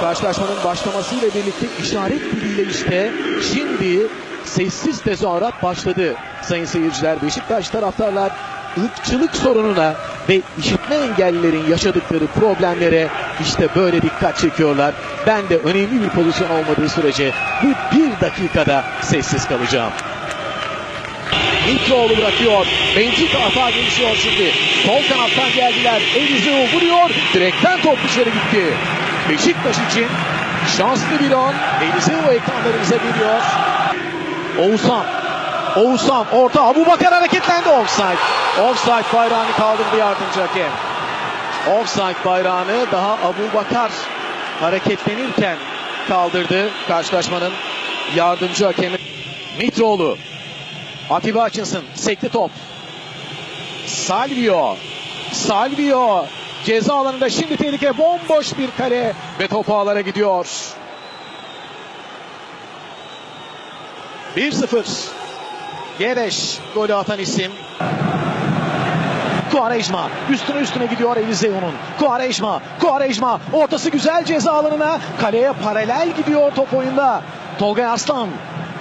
Karşılaşmanın başlamasıyla birlikte işaret diliyle işte şimdi sessiz tezahürat başladı. Sayın seyirciler Beşiktaş taraftarlar ırkçılık sorununa ve işitme engellilerin yaşadıkları problemlere işte böyle dikkat çekiyorlar. Ben de önemli bir pozisyon olmadığı sürece bu bir dakikada sessiz kalacağım. Mitroğlu bırakıyor. Bencik hata gelişiyor şimdi. Sol kanattan geldiler. Elizeu vuruyor. Direkten top dışarı gitti. Beşiktaş için şanslı bir an. Elizeu ekranlarımıza geliyor. Oğuzhan. Oğuzhan orta. Abu Bakar hareketlendi. Offside. Offside bayrağını kaldırdı yardımcı hakem. Offside bayrağını daha Abu Bakar hareketlenirken kaldırdı. Karşılaşmanın yardımcı hakemi. Mitroğlu. Atiba Hutchinson sekti top. Salvio. Salvio. Ceza alanında şimdi tehlike bomboş bir kale ve top ağlara gidiyor. 1-0. Gereş golü atan isim. Kuarejma üstüne üstüne gidiyor Eliseu'nun. Kuarejma, Kuarejma ortası güzel ceza alanına. Kaleye paralel gidiyor top oyunda. Tolga Arslan.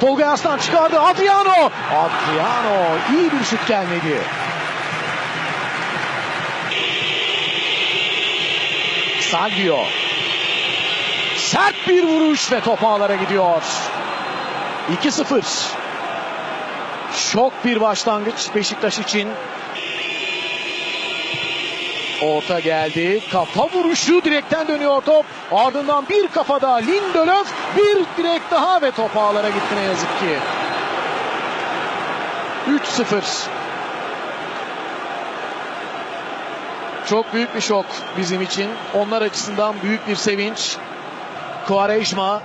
Tolga Arslan çıkardı. Adriano. Adriano iyi bir şut gelmedi. Salvio. Sert bir vuruş ve top ağlara gidiyor. 2-0. Şok bir başlangıç Beşiktaş için. Orta geldi. Kafa vuruşu direkten dönüyor top. Ardından bir kafa daha Lindelöf. Bir direk daha ve top ağlara gitti ne yazık ki. 3-0. Çok büyük bir şok bizim için. Onlar açısından büyük bir sevinç. Quaresma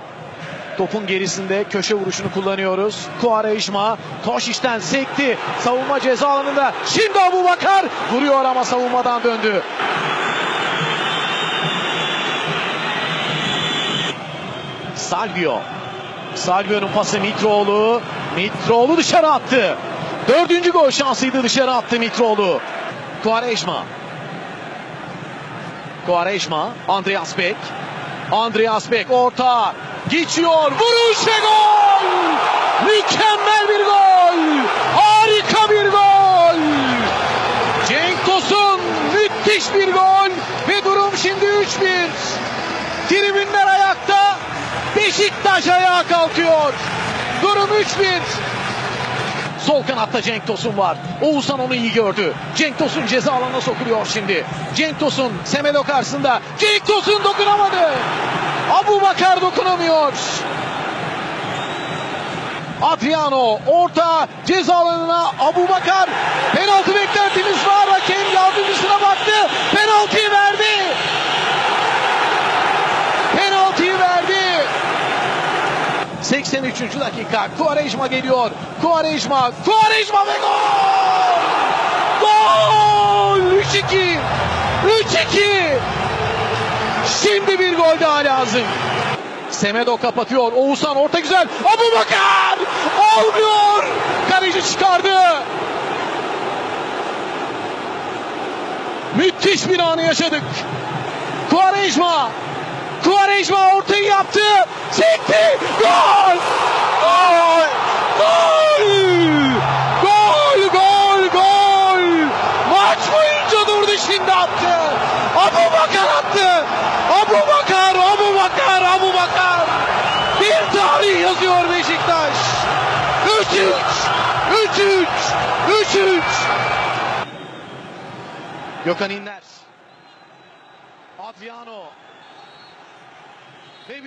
Topun gerisinde köşe vuruşunu kullanıyoruz. Kuarejma Toşiş'ten sekti. Savunma ceza alanında. Şimdi Abu Bakar vuruyor ama savunmadan döndü. Salvio. Salvio'nun pası Mitroğlu. Mitroğlu dışarı attı. Dördüncü gol şansıydı dışarı attı Mitroğlu. Kuarejma. Kuarejma. Andreas Beck. Andreas Beck orta. Geçiyor. Vuruş ve gol. Mükemmel bir gol. Harika bir gol. Cenk Tosun müthiş bir gol. Ve durum şimdi 3-1. Tribünler ayakta. Beşiktaş ayağa kalkıyor. Durum 3-1. Sol kanatta Cenk Tosun var. Oğuzhan onu iyi gördü. Cenk Tosun ceza alanına sokuluyor şimdi. Cenk Tosun Semedo karşısında. Cenk Tosun dokunamadı. Abu Bakar dokunamıyor. Adriano orta ceza alanına Abu Bakar penaltı beklentimiz var. Hakem yardımcısına baktı. Penaltıyı verdi. Penaltıyı verdi. 83. dakika. Quaresma geliyor. Quaresma, Quaresma ve gol! Gol! 3-2. 3-2. Şimdi bir gol daha lazım. Semedo kapatıyor. Oğuzhan orta güzel. Abu Bakar! Olmuyor! Kaleci çıkardı. Müthiş bir anı yaşadık. Quaresma Quaresma ortayı yaptı. Sekti. Gol! Gol! Gol! Gol! Gol! Gol! Maç boyunca durdu şimdi attı. Abu Bakar attı. Abu Bakar, Abu Bakar, Abu Bakar. Bir tarih yazıyor Beşiktaş. 3-3. 3-3. 3-3. Gökhan İnler. Adriano. Ve